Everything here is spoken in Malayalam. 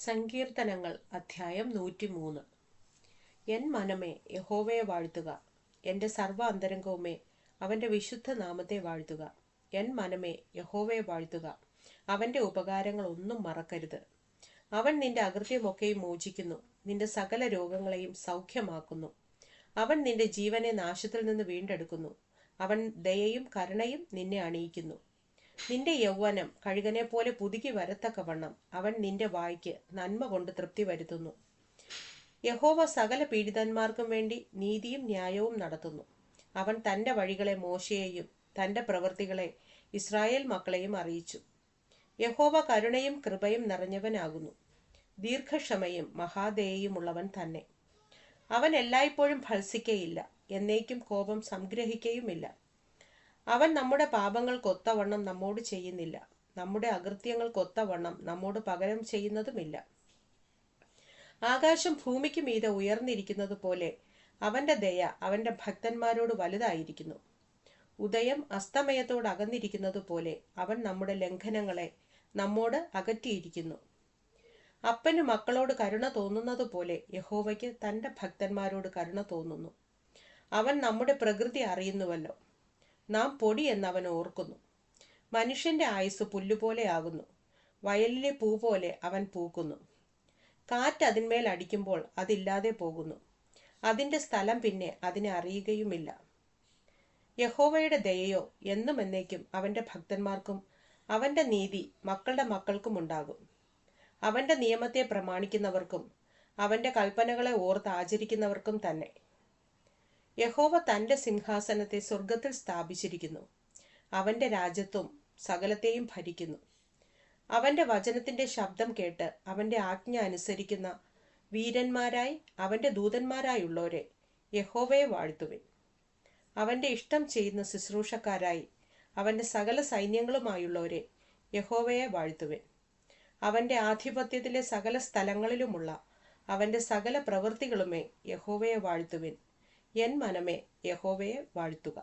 സങ്കീർത്തനങ്ങൾ അധ്യായം നൂറ്റിമൂന്ന്. എൻ മനമേ യഹോവയെ വാഴ്ത്തുക. എന്റെ സർവ അന്തരംഗവുമേ അവന്റെ വിശുദ്ധ നാമത്തെ വാഴ്ത്തുക. എൻ മനമേ യഹോവയെ വാഴ്ത്തുക. അവന്റെ ഉപകാരങ്ങൾ ഒന്നും മറക്കരുത്. അവൻ നിന്റെ അകൃത്യമൊക്കെയും മോചിക്കുന്നു. നിന്റെ സകല രോഗങ്ങളെയും സൗഖ്യമാക്കുന്നു. അവൻ നിന്റെ ജീവനെ നാശത്തിൽ നിന്ന് വീണ്ടെടുക്കുന്നു. അവൻ ദയയും കരുണയും നിന്നെ അണിയിക്കുന്നു. നിന്റെ യൗവനം കഴുകനെ പോലെ പുതുക്കി വരത്തക്കവണ്ണം അവൻ നിന്റെ വായ്ക്ക് നന്മ കൊണ്ട് തൃപ്തി വരുത്തുന്നു. യഹോവ സകല പീഡിതന്മാർക്കും വേണ്ടി നീതിയും ന്യായവും നടത്തുന്നു. അവൻ തന്റെ വഴികളെ മോശയെയും തന്റെ പ്രവൃത്തികളെ ഇസ്രായേൽ മക്കളെയും അറിയിച്ചു. യഹോവ കരുണയും കൃപയും നിറഞ്ഞവനാകുന്നു. ദീർഘക്ഷമയും മഹാദയയും ഉള്ളവൻ തന്നെ. അവൻ എല്ലായ്പ്പോഴും ഭത്സിക്കയില്ല എന്നേക്കും കോപം സംഗ്രഹിക്കയുമില്ല. അവൻ നമ്മുടെ പാപങ്ങൾക്കൊത്തവണ്ണം നമ്മോട് ചെയ്യുന്നില്ല. നമ്മുടെ അകൃത്യങ്ങൾക്കൊത്തവണ്ണം നമ്മോട് പകരം ചെയ്യുന്നതുമില്ല. ആകാശം ഭൂമിക്ക് മീതെ ഉയർന്നിരിക്കുന്നത് പോലെ അവന്റെ ദയ അവന്റെ ഭക്തന്മാരോട് വലുതായിരിക്കുന്നു. ഉദയം അസ്തമയത്തോട് അകന്നിരിക്കുന്നത് പോലെ അവൻ നമ്മുടെ ലംഘനങ്ങളെ നമ്മോട് അകറ്റിയിരിക്കുന്നു. അപ്പന് മക്കളോട് കരുണ തോന്നുന്നത് പോലെ യഹോവയ്ക്ക് തന്റെ ഭക്തന്മാരോട് കരുണ തോന്നുന്നു. അവൻ നമ്മുടെ പ്രകൃതി അറിയുന്നുവല്ലോ. നാം പൊടി എന്നവൻ ഓർക്കുന്നു. മനുഷ്യന്റെ ആയുസ് പുല്ലുപോലെ ആകുന്നു. വയലിലെ പൂ പോലെ അവൻ പൂക്കുന്നു. കാറ്റ് അതിന്മേൽ അടിക്കുമ്പോൾ അതില്ലാതെ പോകുന്നു. അതിന്റെ സ്ഥലം പിന്നെ അതിനെ അറിയുകയുമില്ല. യഹോവയുടെ ദയയോ എന്നും എന്നേക്കും അവന്റെ ഭക്തന്മാർക്കും അവന്റെ നീതി മക്കളുടെ മക്കൾക്കും ഉണ്ടാകും. അവന്റെ നിയമത്തെ പ്രമാണിക്കുന്നവർക്കും അവന്റെ കൽപ്പനകളെ ഓർത്ത് ആചരിക്കുന്നവർക്കും തന്നെ. യഹോവ തന്റെ സിംഹാസനത്തെ സ്വർഗത്തിൽ സ്ഥാപിച്ചിരിക്കുന്നു. അവന്റെ രാജ്യത്വം സകലത്തെയും ഭരിക്കുന്നു. അവന്റെ വചനത്തിന്റെ ശബ്ദം കേട്ട് അവന്റെ ആജ്ഞ അനുസരിക്കുന്ന വീരന്മാരായി അവന്റെ ദൂതന്മാരായുള്ളവരെ യഹോവയെ വാഴ്ത്തുവിൻ. അവന്റെ ഇഷ്ടം ചെയ്യുന്ന ശുശ്രൂഷക്കാരായി അവന്റെ സകല സൈന്യങ്ങളുമായുള്ളവരെ യഹോവയെ വാഴ്ത്തുവിൻ. അവന്റെ ആധിപത്യത്തിലെ സകല സ്ഥലങ്ങളിലുമുള്ള അവന്റെ സകല പ്രവൃത്തികളുമേ യഹോവയെ വാഴ്ത്തുവിൻ. എൻ മനമേ യഹോവയെ വാഴ്ത്തുക.